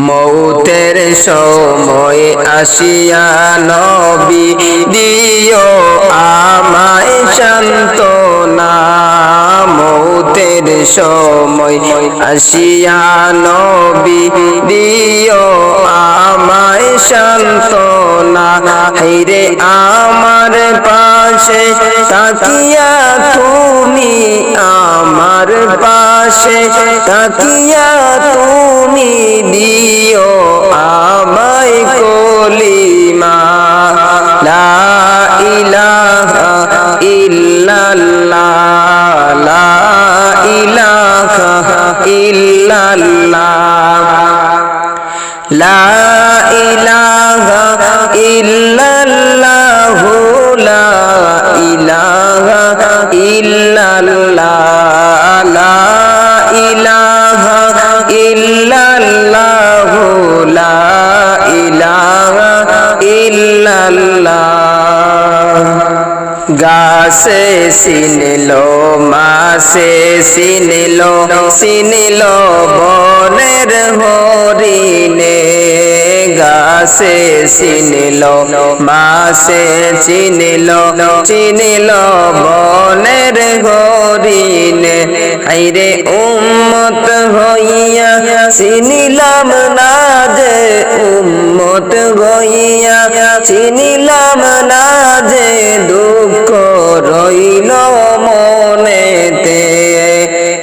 মৌতের সময় আসিয়া নবী দিও আমায় শান্তনা মৌতের সময় আসিয়া নবী দিও আমায় শান্তনা হাইরে আমার পাশে তাকিয়া তুমি আমার পাশে তাকিয়া তুমি দিও আমায় কলিমা। লা ইলাহা ইল্লাল্লাহ লা ইলাহা ইল্লাল্লাহ। লা গাছে চিনিল মাসে চিনিল চিনিল বনের হরিণে। গাছে চিনিল মাসে চিনিল চিনিল বনের হরিণে। হাইরে উম্মত চিনিলাম না যে উম্মত গইয়া চিনিলাম না যে দুঃখ রইল মনেতে।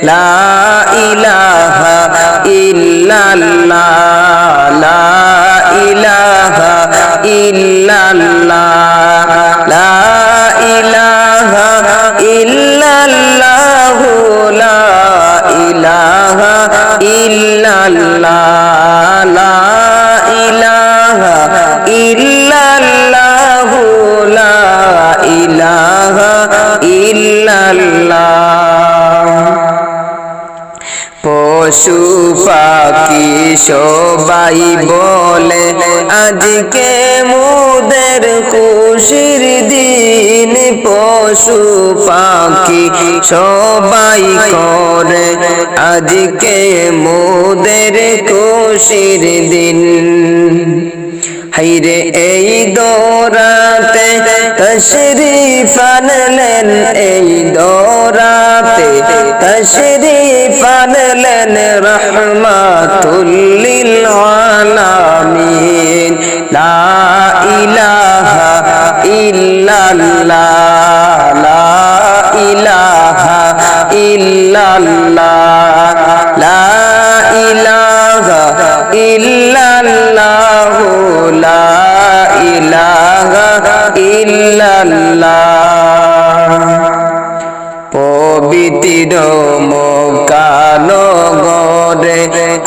লা পশু পাখি সবাই বলে, আজকে মুদের খুশির দিন। পশু পাখি সবাই করে, আজকে মুদের খুশির দিন। হাইরে এই দৌরাতে তশরিফ আনলেন এই দৌরাতে তশরিফ আনলেন রহমাতুল্লিল আলামিন। লা ইলাহা ইল্লাল্লাহ। লা ইলাহা ইল্লাল্লাহ। লা ইলাহা ইল্লাল্লাহ। লা ইলাহা ইল্লাল্লাহ। পবিত্র মকানগরে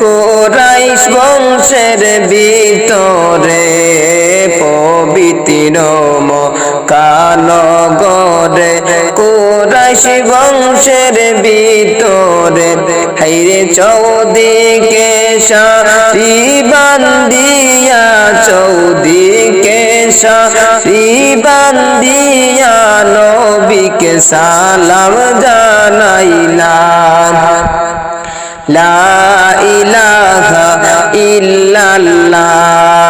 কোরাইশ বংশের ভিতরে পবিত্র মকানগরে কোরাইশ বংশের ভিতরে হাইরে চৌদিকে সারি বান্দিয়া চৌদিকে সারি বান্দিয়া নবীকে সালাম জানাইলাম। লা ইলাহা ইল্লাল্লাহ।